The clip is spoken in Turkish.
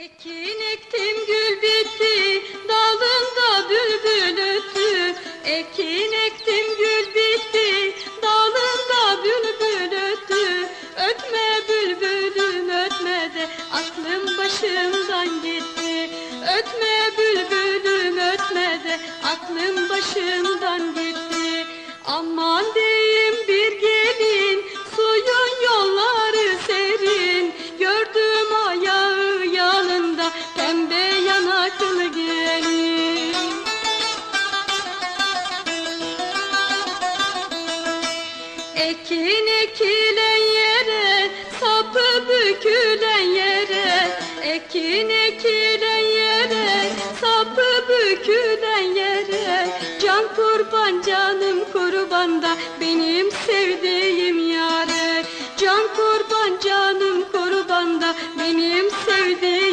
Ekin ektim gül bitti, dalında bülbül öttü. Ekin ektim gül bitti, dalında bülbül öttü. Ötme bülbülüm ötme de aklım başımdan gitti. Ötme bülbülüm ötme de aklım başımdan gitti. Ekin ekilen yere, sapı bükülen yere. Ekin ekilen yere, sapı bükülen yere. Can kurban canım kurban benim sevdiğim yare. Can kurban canım kurban benim sevdiğim